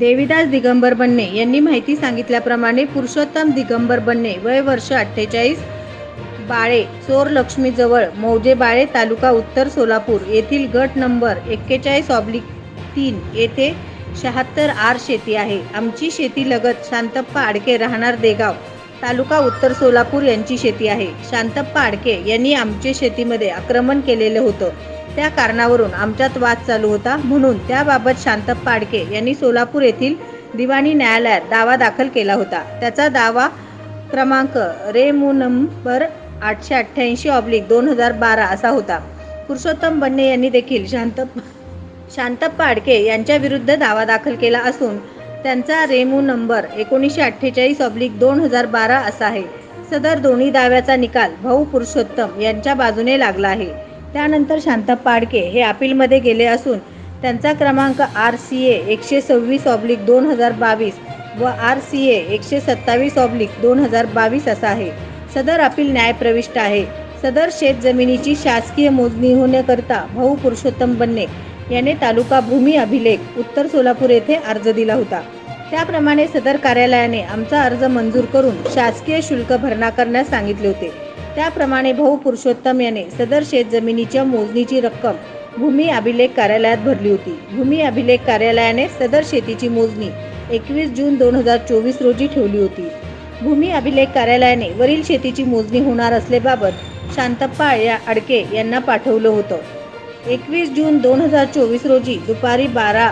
देविदास दिगंबर बन्ने यांनी माहिती सांगितल्याप्रमाणे पुरुषोत्तम दिगंबर बन्ने वय वर्ष अठ्ठेचाळीस बाळे चोर लक्ष्मीजवळ मौजे बाळे तालुका उत्तर सोलापूर येथील गट नंबर एक्केचाळीस ऑब्लिक तीन येथे शहात्तर आर शेती आहे. आमची शेती लगत शांतप्पा आडके राहणार देगाव तालुका उत्तर सोलापूर यांची शेती आहे. शांतप्पा आडके यांनी आमच्या शेतीमध्ये आक्रमण केलेलं होतं. त्या कारणावरून आमच्यात वाद चालू होता. म्हणून त्याबाबत शांतप पाडके यांनी सोलापूर येथील दिवाणी न्यायालयात दावा दाखल केला होता. त्याचा दावा क्रमांक रेमू नंबर आठशे अठ्ठ्याऐंशी ऑब्लिक दोन हजार बारा असा होता. पुरुषोत्तम बन्ने यांनी देखील शांतप शांतप पाडके यांच्या विरुद्ध दावा दाखल केला असून त्यांचा रेमू नंबर एकोणीसशे अठ्ठेचाळीस ऑब्लिक दोन हजार बारा असा आहे. सदर दोन्ही दाव्याचा निकाल भाऊ पुरुषोत्तम यांच्या बाजूने लागला आहे. त्यानंतर शांता पाडके हे अपीलमध्ये गेले असून त्यांचा क्रमांक आर सी ए एकशे सव्वीस ऑब्लिक दोन हजार बावीस व आर सी ए एकशे सत्तावीस ऑब्लिक दोन हजार बावीस असा आहे. सदर अपील न्यायप्रविष्ट आहे. सदर शेत जमिनीची शासकीय मोजणी होण्याकरता भाऊ पुरुषोत्तम बन्ने याने तालुका भूमी अभिलेख उत्तर सोलापूर येथे अर्ज दिला होता. त्याप्रमाणे सदर कार्यालयाने आमचा अर्ज मंजूर करून शासकीय शुल्क भरणा करण्यास सांगितले होते. त्याप्रमाणे भाऊ पुरुषोत्तम याने सदर शेत जमिनीच्या मोजणीची रक्कम भूमी अभिलेख कार्यालयात भरली होती. भूमी अभिलेख कार्यालयाने सदर शेतीची मोजणी एकवीस जून दोन हजार चोवीस रोजी ठेवली होती. भूमी अभिलेख कार्यालयाने वरील शेतीची मोजणी होणार असल्याबाबत शांतप्पा या अडके यांना पाठवलं होतं. एकवीस जून दोन हजार चोवीस रोजी दुपारी बारा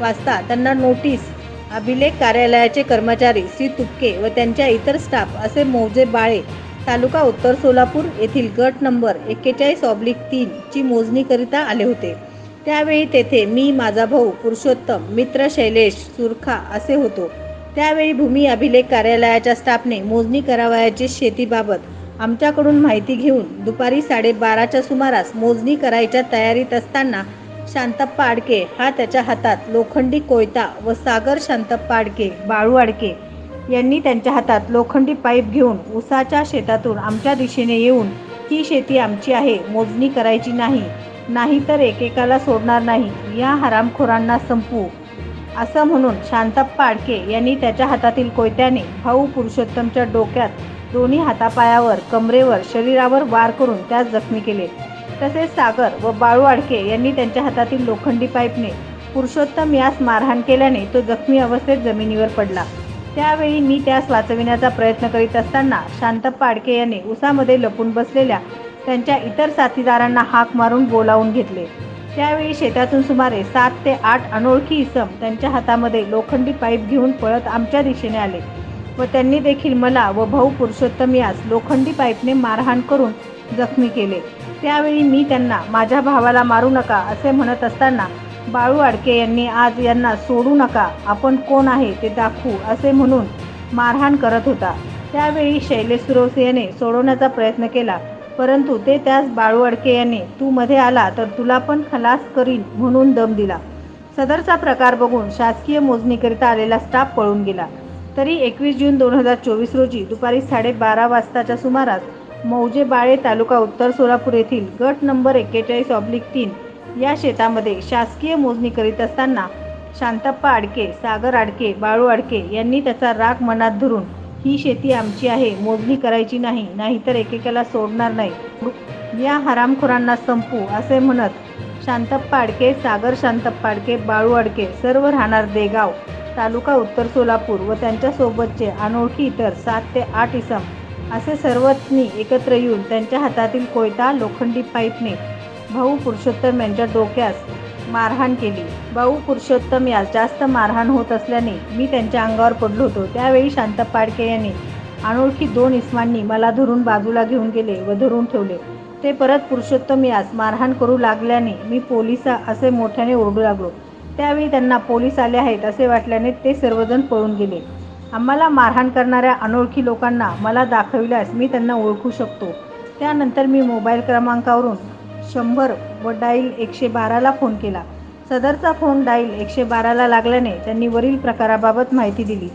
वाजता त्यांना नोटीस अभिलेख कार्यालयाचे कर्मचारी श्री तुपके व त्यांच्या इतर स्टाफ असे मौजे बाळे तालुका उत्तर सोलापूर येथील गट नंबर एक्केचाळीस ऑब्लिक तीन ची मोजणीकरिता आले होते. त्यावेळी तेथे मी माझा भाऊ पुरुषोत्तम मित्र शैलेश सुरखा असे होतो. त्यावेळी भूमी अभिलेख कार्यालयाच्या स्टाफने मोजणी करावयाची शेतीबाबत आमच्याकडून माहिती घेऊन दुपारी साडेबाराच्या सुमारास मोजणी करायच्या तयारीत असताना शांतप्पा आडके हा त्याच्या हातात लोखंडी कोयता व सागर शांतप्पा आडके बाळू आडके यांनी त्यांच्या हातात लोखंडी पाईप घेऊन उसाच्या शेतातून आमच्या दिशेने येऊन ही शेती आमची आहे मोजणी करायची नाही. नाहीतर एकेकाला सोडणार नाही. या हरामखोरांना संपू. असं म्हणून शांतप्पा आडके यांनी त्याच्या हातातील कोयत्याने भाऊ पुरुषोत्तमच्या डोक्यात दोन्ही हातापायावर कमरेवर शरीरावर वार करून त्यास जखमी केले. तसेच सागर व बाळू आडके यांनी त्यांच्या हातातील लोखंडी पाईपने पुरुषोत्तम यास मारहाण केल्याने तो जखमी अवस्थेत जमिनीवर पडला. त्यावेळी मी त्यास वाचविण्याचा प्रयत्न करीत असताना शांत पाडके यांनी उसामध्ये लपून बसलेल्या त्यांच्या इतर साथीदारांना हाक मारून बोलावून घेतले. त्यावेळी शेतातून सुमारे सात ते आठ अनोळखी इसम त्यांच्या हातामध्ये लोखंडी पाईप घेऊन पळत आमच्या दिशेने आले व त्यांनी देखील मला व भाऊ पुरुषोत्तम यास लोखंडी पाईपने मारहाण करून जखमी केले. त्यावेळी मी त्यांना माझ्या भावाला मारू नका असे म्हणत असताना बाळू आडके यांनी आज यांना सोडू नका आपण कोण आहे ते दाखवू असे म्हणून मारहाण करत होता. त्यावेळी शैलेश सुरवसे याने सोडवण्याचा प्रयत्न केला परंतु ते त्यास बाळू अडके याने तू मध्ये आला तर तुला पण खलास करीन म्हणून दम दिला. सदरचा प्रकार बघून शासकीय मोजणीकरिता आलेला स्टाफ पळून गेला. तरी एकवीस जून दोन हजार चोवीस रोजी दुपारी साडेबारा वाजताच्या सुमारास मौजे बाळे तालुका उत्तर सोलापूर येथील गट नंबर एक्केचाळीस ऑब्लिक तीन या शेतामध्ये शासकीय मोजणी करीत असताना शांतप्पा आडके सागर आडके बाळू आडके यांनी त्याचा राग मनात धरून ही शेती आमची आहे मोजणी करायची नाही नाहीतर एकेकाला सोडणार नाही. या हरामखोरांना संपू असे म्हणत शांतप्पा आडके सागर शांतप्पा आडके बाळू आडके सर्व राहणार देगाव तालुका उत्तर सोलापूर व त्यांच्यासोबतचे अनोळखी इतर सात ते आठ इसम असे सर्वज्ञी एकत्र येऊन त्यांच्या हातातील कोयता लोखंडी पाईपने भाऊ पुरुषोत्तम यांच्या डोक्यास मारहाण केली. भाऊ पुरुषोत्तम यास जास्त मारहाण होत असल्याने मी त्यांच्या अंगावर पडलो होतो. त्यावेळी शांत पाडके यांनी अनोळखी दोन इस्मांनी मला धरून बाजूला घेऊन गेले व धरून ठेवले. ते परत पुरुषोत्तम यास मारहाण करू लागल्याने मी पोलिसा असे मोठ्याने ओरडू लागलो. त्यावेळी त्यांना पोलीस आले आहेत असे वाटल्याने ते सर्वजण पळून गेले. आम्हाला मारहाण करणाऱ्या अनोळखी लोकांना मला दाखविल्यास मी त्यांना ओळखू शकतो. त्यानंतर मी मोबाईल क्रमांकावरून शंभर व डाईल एकशे बाराला फोन केला. सदरचा फोन डाईल एकशे बाराला लागल्याने त्यांनी वरील प्रकाराबाबत माहिती दिली.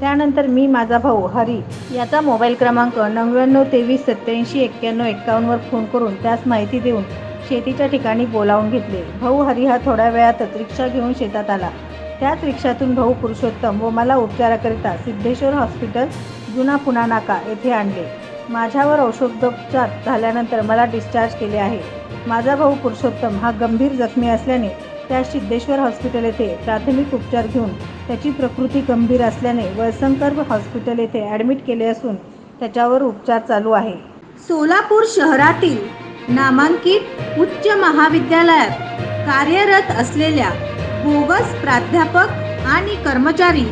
त्यानंतर मी माझा भाऊ हरी याचा मोबाईल क्रमांक नव्याण्णव तेवीस सत्याऐंशी एक्क्याण्णव एक्कावन्नवर फोन करून त्यास माहिती देऊन शेतीच्या ठिकाणी बोलावून घेतले. भाऊ हरी हा थोड्या वेळातच रिक्षा घेऊन शेतात आला. त्याच रिक्षातून भाऊ पुरुषोत्तम व मला उपचाराकरिता सिद्धेश्वर हॉस्पिटल जुना पुणा नाका येथे आणले. माझ्यावर औषधोपचार झाल्यानंतर मला डिस्चार्ज केले आहे. माझा भाऊ पुरुषोत्तम हा गंभीर जखमी असल्याने त्या सिद्धेश्वर हॉस्पिटल येथे प्राथमिक उपचार घेऊन त्याची प्रकृती गंभीर असल्याने वळसंकर हॉस्पिटल येथे ॲडमिट केले असून त्याच्यावर उपचार चालू आहे. सोलापूर शहरातील नामांकित उच्च महाविद्यालयात कार्यरत असलेल्या बोगस प्राध्यापक आणि कर्मचारी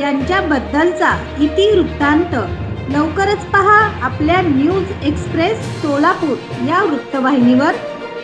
यांच्याबद्दलचा इतिवृत्तांत लवकरच पहा आपल्या न्यूज एक्सप्रेस सोलापूर या वृत्तवाहिनीवर.